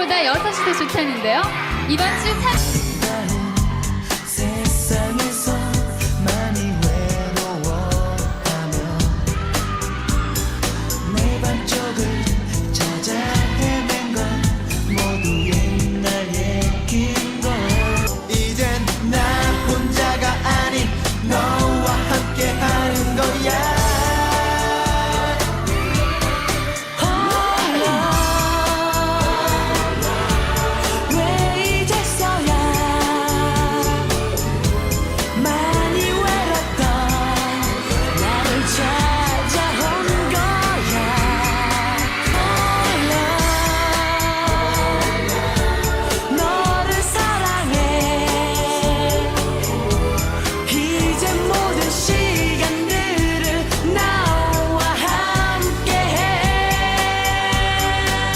5시보다 6시 더 좋다는데요. 이번 주 3...